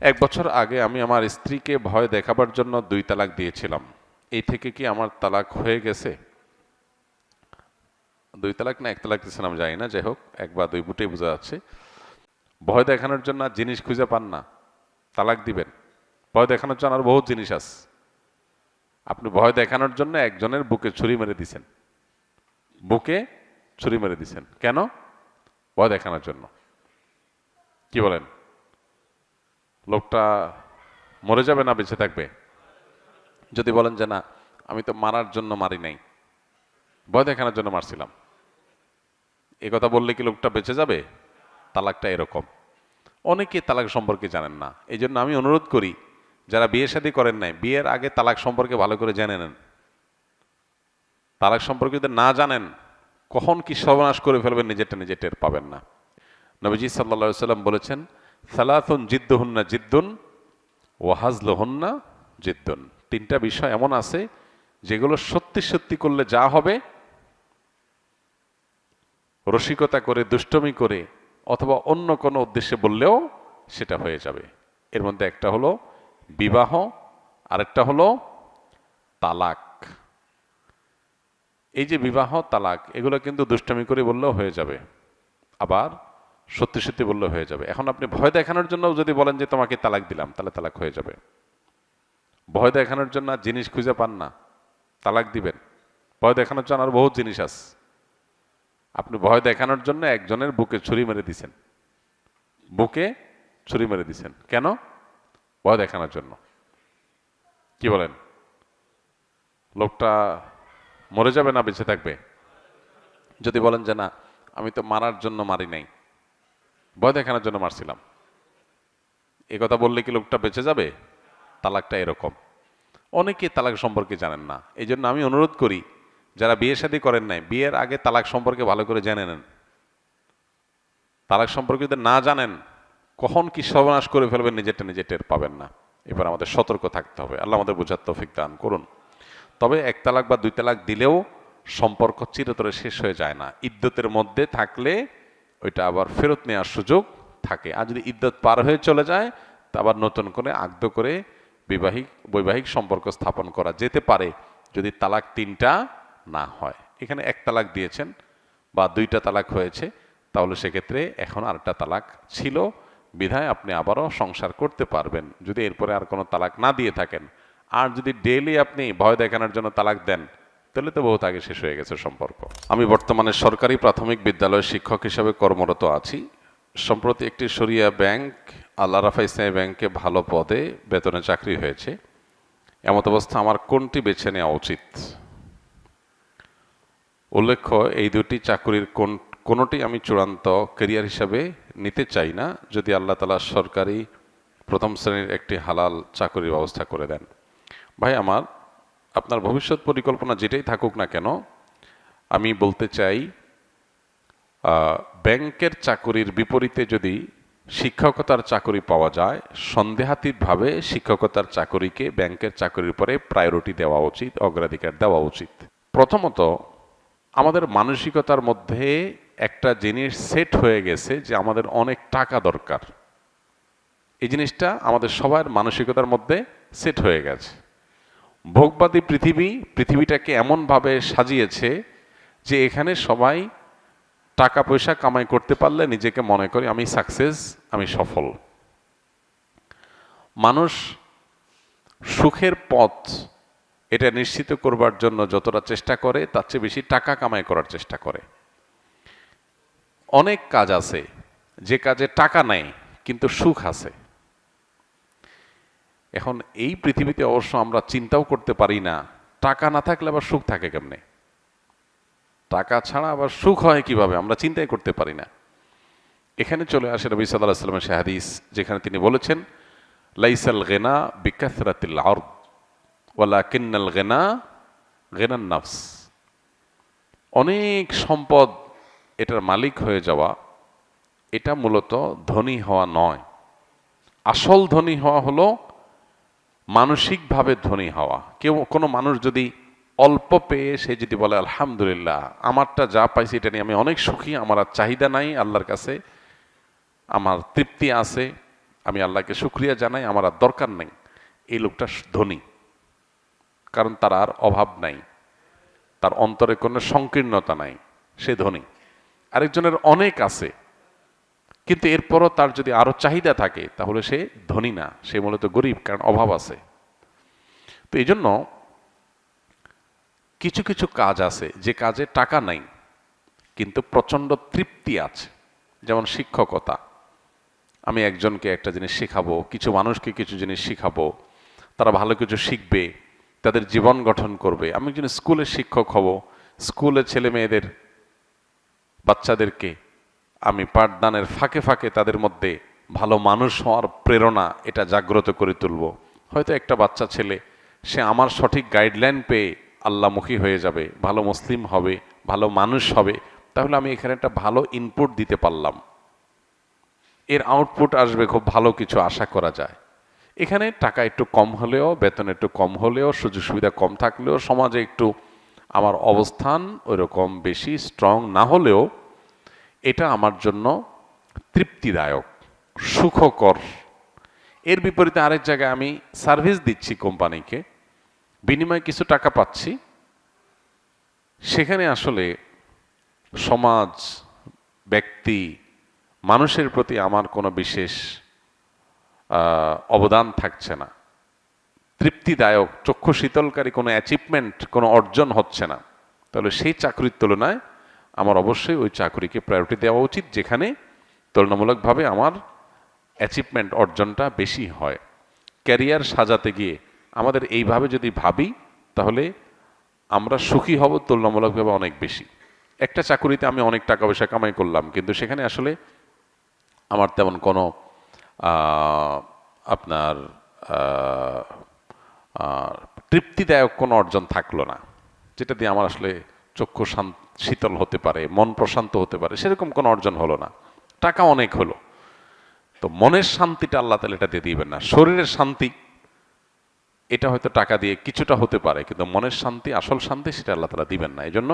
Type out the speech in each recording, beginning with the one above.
এক বছর আগে আমি আমার স্ত্রীকে ভয় দেখাবার জন্য দুই তালাক দিয়েছিলাম। এই থেকে কি আমার তালাক হয়ে গেছে? দুই তালাক না এক তালাক দিয়েছিলাম জানি না, যাই হোক, এক বা দুই বুটেই বোঝা যাচ্ছে। ভয় দেখানোর জন্য আর জিনিস খুঁজে পান না। তালাক দিবেন। ভয় দেখানোর জন্য আর বহুত জিনিস আছে। আপনি ভয় দেখানোর জন্য একজনের বুকে ছুরি মেরে দিছেন। বুকে ছুরি মেরে দিছেন। কেন? ভয় দেখানোর জন্য। কি বলেন? লোকটা মরে যাবে না, বেঁচে থাকবে? যদি বলেন যে না, আমি তো মারার জন্য মারি নাই, ভয় দেখানোর জন্য মারছিলাম। এ কথা বললে কি লোকটা বেঁচে যাবে? তালাকটা এরকম। অনেকে তালাক সম্পর্কে জানেন না। এই জন্য আমি অনুরোধ করি, যারা বিয়ে শাদী করেন নাই, বিয়ের আগে তালাক সম্পর্কে ভালো করে জেনে নেন। তালাক সম্পর্কে যদি না জানেন, কখন কি সর্বনাশ করে ফেলবেন নিজেরটা নিজে টের পাবেন না। নবীজি সাল্লা সাল্লাম বলেছেন সালাতুন জিদ্দুহুন্না জিদ্দুন ওয়াহাজলহুন্না জিদ্দুন। তিনটা বিষয় এমন আছে যেগুলো সত্যি সত্যি করলে যা হবে, রসিকতা করে, দুষ্টমি করে অথবা অন্য কোনো উদ্দেশ্যে বললেও সেটা হয়ে যাবে। এর মধ্যে একটা হলো বিবাহ, আরেকটা হলো তালাক। এই যে বিবাহ, তালাক, এগুলো কিন্তু দুষ্টমি করে বললেও হয়ে যাবে। আবার সত্যি সত্যি বললে হয়ে যাবে। এখন আপনি ভয় দেখানোর জন্য যদি বলেন যে, তোমাকে তালাক দিলাম, তাহলে তালাক হয়ে যাবে। ভয় দেখানোর জন্য জিনিস খুঁজে পান না। তালাক দিবেন। ভয় দেখানোর জন্য আর বহুত জিনিস আছে। আপনি ভয় দেখানোর জন্য একজনের বুকে ছুরি মেরে দিছেন। বুকে ছুরি মেরে দিছেন। কেন? ভয় দেখানোর জন্য। কি বলেন? লোকটা মরে যাবে না, বেঁচে থাকবে? যদি বলেন যে, না, আমি তো মারার জন্য মারি নাই। ভয় দেখানোর জন্য মারছিলাম। এ কথা বললে কি লোকটা বেঁচে যাবে? তালাকটা এরকম। অনেকে তালাক সম্পর্কে জানেন না। এই জন্য আমি অনুরোধ করি, যারা বিয়ে শাদী করেন নাই, বিয়ের আগে তালাক সম্পর্কে ভালো করে জেনে নেন। তালাক সম্পর্কে যদি না জানেন, কখন কি সর্বনাশ করে ফেলবেন নিজেরটা নিজে টের পাবেন না। এবার আমাদের সতর্ক থাকতে হবে। আল্লাহ আমাদের বোঝার তৌফিক দান করুন। তবে এক তালাক বা দুই তালাক দিলেও সম্পর্ক চিরতরে শেষ হয়ে যায় না। ইদ্যতের মধ্যে থাকলে ওইটা আবার ফেরত নেওয়ার সুযোগ থাকে। আর যদি ইদ্যত পার হয়ে চলে যায়, তা আবার নতুন করে আগ্ধ করে বিবাহিক, বৈবাহিক সম্পর্ক স্থাপন করা যেতে পারে যদি তালাক তিনটা না হয়। এখানে এক তালাক দিয়েছেন বা দুইটা তালাক হয়েছে, তাহলে সেক্ষেত্রে এখন আরেকটা তালাক ছিল। বিধায় আপনি আবারও সংসার করতে পারবেন যদি এরপরে আর কোনো তালাক না দিয়ে থাকেন। আর যদি ডেইলি আপনি ভয় দেখানোর জন্য তালাক দেন তাহলে তো বহুত আগে শেষ হয়ে গেছে সম্পর্ক। আমি বর্তমানে সরকারি প্রাথমিক বিদ্যালয়ের শিক্ষক হিসাবে কর্মরত আছি। সম্প্রতি একটি সরিয়া ব্যাংক আল্লাহ রাফা ইসলামী ব্যাংকে ভালো পদে বেতনে চাকরি হয়েছে। এমত অবস্থা আমার কোনটি বেছে নেওয়া উচিত? উল্লেখ্য, এই দুটি চাকরির কোন, কোনোটি আমি চূড়ান্ত কেরিয়ার হিসাবে নিতে চাই না, যদি আল্লাহ তালা সরকারি প্রথম শ্রেণির একটি হালাল চাকরির ব্যবস্থা করে দেন। ভাই, আমার আপনার ভবিষ্যৎ পরিকল্পনা যেটাই থাকুক না কেন, আমি বলতে চাই ব্যাংকের চাকরির বিপরীতে যদি শিক্ষকতার চাকরি পাওয়া যায়, সন্দেহাতীতভাবে শিক্ষকতার চাকরিকে ব্যাংকের চাকরির পরে প্রায়োরিটি দেওয়া উচিত, অগ্রাধিকার দেওয়া উচিত। প্রথমত, আমাদের মানসিকতার মধ্যে একটা জিনিস সেট হয়ে গেছে যে আমাদের অনেক টাকা দরকার। এই জিনিসটা আমাদের সবার মানসিকতার মধ্যে সেট হয়ে গেছে। ভোগবাদী পৃথিবী পৃথিবীটাকে এমনভাবে সাজিয়েছে যে এখানে সবাই টাকা পয়সা কামাই করতে পারলে নিজেকে মনে করি, আমি সাকসেস আমি সফল. মানুষ সুখের পথ এটা নিশ্চিত করবার জন্য যতটা চেষ্টা করে, তার চেয়ে বেশি টাকা কামাই করার চেষ্টা করে। অনেক কাজ আছে, যে কাজে টাকা নাই কিন্তু সুখ আছে। এখন এই পৃথিবীতে অবশ্য আমরা চিন্তাও করতে পারি না। টাকা না থাকলে আবার সুখ থাকে কেমনে? টাকা ছাড়া আবার সুখ হয় কীভাবে? আমরা চিন্তাই করতে পারি না। এখানে চলে আসে নবী সাল্লাহ সাল্লামের শাহাদিস যেখানে তিনি বলেছেন, লাইসাল গেনা বিকাসরাতিল আর্দ ওয়ালা কিন্নাল গেনা গেনান নাফস। অনেক সম্পদ এটার মালিক হয়ে যাওয়া, এটা মূলত ধনী হওয়া নয়। আসল ধনী হওয়া হলো মানসিকভাবে ধনী হওয়া। কেউ, কোনো মানুষ যদি অল্প পেয়ে সে যদি বলে, আলহামদুলিল্লাহ, আমারটা যা পাইছি এটা নিয়ে আমি অনেক সুখী, আমার আর চাহিদা নাই, আল্লাহর কাছে আমার তৃপ্তি আছে, আমি আল্লাহকে শুক্রিয়া জানাই, আমার আর দরকার নেই। এই লোকটা ধনী। কারণ তার আর অভাব নাই। তার অন্তরে কোনো সংকীর্ণতা নাই। সে ধনী। আরেকজনের অনেক আছে। কিন্তু এরপরও তার যদি আরও চাহিদা থাকে, তাহলে সে ধনী না, সে মূলত গরিব, কারণ অভাব আছে। তো এই জন্য কিছু কিছু কাজ আছে, যে কাজে টাকা নাই, কিন্তু প্রচণ্ড তৃপ্তি আছে। যেমন শিক্ষকতা। আমি একজনকে একটা জিনিস শেখাবো, কিছু মানুষকে কিছু জিনিস শেখাবো, তারা ভালো কিছু শিখবে, তাদের জীবন গঠন করবে। আমি একজন স্কুলের শিক্ষক হব, স্কুলে ছেলে মেয়েদের, বাচ্চাদেরকে আমি পাঠদানের ফাঁকে ফাঁকে তাদের মধ্যে ভালো মানুষ হওয়ার প্রেরণা এটা জাগ্রত করে তুলব। হয়তো একটা বাচ্চা ছেলে, সে আমার সঠিক গাইডলাইন পেয়ে আল্লামুখী হয়ে যাবে, ভালো মুসলিম হবে, ভালো মানুষ হবে, তাহলে আমি এখানে একটা ভালো ইনপুট দিতে পারলাম। এর আউটপুট আসবে খুব ভালো কিছু আশা করা যায়। এখানে টাকা একটু কম হলেও, বেতন একটু কম হলেও, সুযোগ সুবিধা কম থাকলেও, সমাজে একটু আমার অবস্থান ওইরকম বেশি স্ট্রং না হলেও এটা আমার জন্য তৃপ্তিদায়ক, সুখকর। এর বিপরীতে আরেক জায়গায় আমি সার্ভিস দিচ্ছি কোম্পানিকে, বিনিময়ে কিছু টাকা পাচ্ছি। সেখানে আসলে সমাজ, ব্যক্তি, মানুষের প্রতি আমার কোনো বিশেষ অবদান থাকছে না। তৃপ্তিদায়ক, চক্ষু শীতলকারী কোনো অ্যাচিভমেন্ট কোনো অর্জন হচ্ছে না। তাহলে সেই চাকরির তুলনায় আমার অবশ্যই ওই চাকরিকে প্রায়োরিটি দেওয়া উচিত, যেখানে তুলনামূলকভাবে আমার অ্যাচিভমেন্ট অর্জনটা বেশি হয়। ক্যারিয়ার সাজাতে গিয়ে আমাদের এইভাবে যদি ভাবি, তাহলে আমরা সুখী হব তুলনামূলকভাবে অনেক বেশি। একটা চাকুরিতে আমি অনেক টাকা পয়সা কামাই করলাম, কিন্তু সেখানে আসলে আমার তেমন কোনো আপনার তৃপ্তিদায়ক কোনো অর্জন থাকল না, যেটা দিয়ে আমার আসলে চক্ষু শীতল হতে পারে, মন প্রশান্ত হতে পারে, সেরকম কোনো অর্জন হলো না। টাকা অনেক হলো। তো মনের শান্তিটা আল্লাহ তালা এটা দিয়ে দিবেন না। শরীরের শান্তি, এটা হয়তো টাকা দিয়ে কিছুটা হতে পারে, কিন্তু মনের শান্তি, আসল শান্তি সেটা আল্লাহ তালা দিবেন না। এই জন্য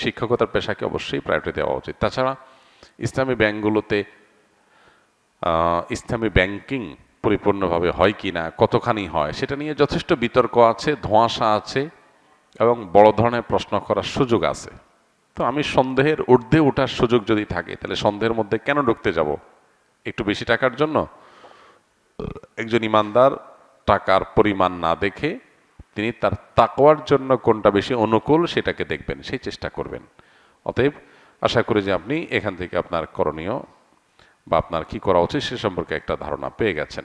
শিক্ষকতার পেশাকে অবশ্যই প্রায়োরিটি দেওয়া উচিত। তাছাড়া ইসলামী ব্যাংকগুলোতে ইসলামী ব্যাংকিং পরিপূর্ণভাবে হয় কি না কতখানি হয়, সেটা নিয়ে যথেষ্ট বিতর্ক আছে, ধোঁয়াশা আছে। এবং বড় ধরনের প্রশ্ন করার সুযোগ আছে। তো আমি সন্দেহের ঊর্ধ্বে ওঠার সুযোগ যদি থাকে, তাহলে সন্দেহের মধ্যে কেন ঢুকতে যাব? একটু বেশি টাকার জন্য? একজন ইমানদার টাকার পরিমাণ না দেখে তিনি তার তাকওয়ার জন্য কোনটা বেশি অনুকূল সেটাকে দেখবেন, সেই চেষ্টা করবেন। অতএব আশা করি যে আপনি এখান থেকে আপনার করণীয় বা আপনার কি করা উচিত সে সম্পর্কে একটা ধারণা পেয়ে গেছেন।